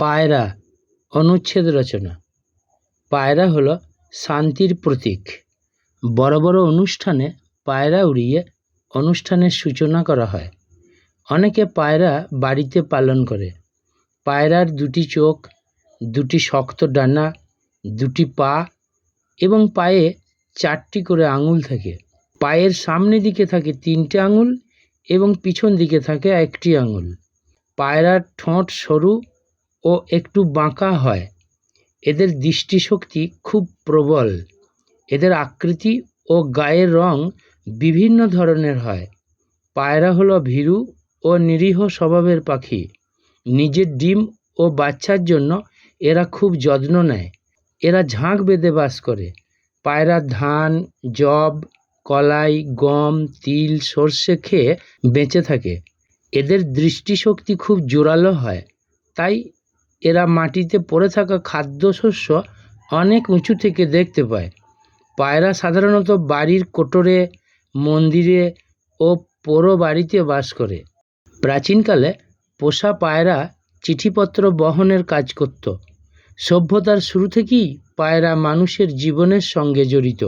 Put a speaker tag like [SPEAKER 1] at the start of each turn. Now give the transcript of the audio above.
[SPEAKER 1] পায়রা, অনুচ্ছেদ রচনা। পায়রা হলো শান্তির প্রতীক। বড় বড় অনুষ্ঠানে পায়রা উড়িয়ে অনুষ্ঠানের সূচনা করা হয়। অনেকে পায়রা বাড়িতে পালন করে। পায়রার দুটি চোখ, দুটি শক্ত ডানা, দুটি পা এবং পায়ে চারটি করে আঙুল থাকে। পায়ের সামনে দিকে থাকে তিনটে আঙুল এবং পিছন দিকে থাকে একটি আঙুল। পায়রার ঠোঁট সরু ও একটু বাঁকা হয়। এদের দৃষ্টিশক্তি খুব প্রবল। এদের আকৃতি ও গায়ের রং বিভিন্ন ধরনের হয়। পায়রা হলো ভীরু ও নিরীহ স্বভাবের পাখি। নিজের ডিম ও বাচ্চার জন্য এরা খুব যত্ন নেয়। এরা ঝাঁক বেঁধে বাস করে। পায়রা ধান, যব, কলাই, গম, তিল, সর্ষে খেয়ে বেঁচে থাকে। এদের দৃষ্টিশক্তি খুব জোরালো হয়। তাই এরা মাটিতে পড়ে থাকা খাদ্যশস্য অনেক উঁচু থেকে দেখতে পায়। পায়রা সাধারণত বাড়ির কোটরে, মন্দিরে ও পোড়ো বাড়িতে বাস করে। প্রাচীনকালে পোষা পায়রা চিঠিপত্র বহনের কাজ করত। সভ্যতার শুরু থেকেই পায়রা মানুষের জীবনের সঙ্গে জড়িত।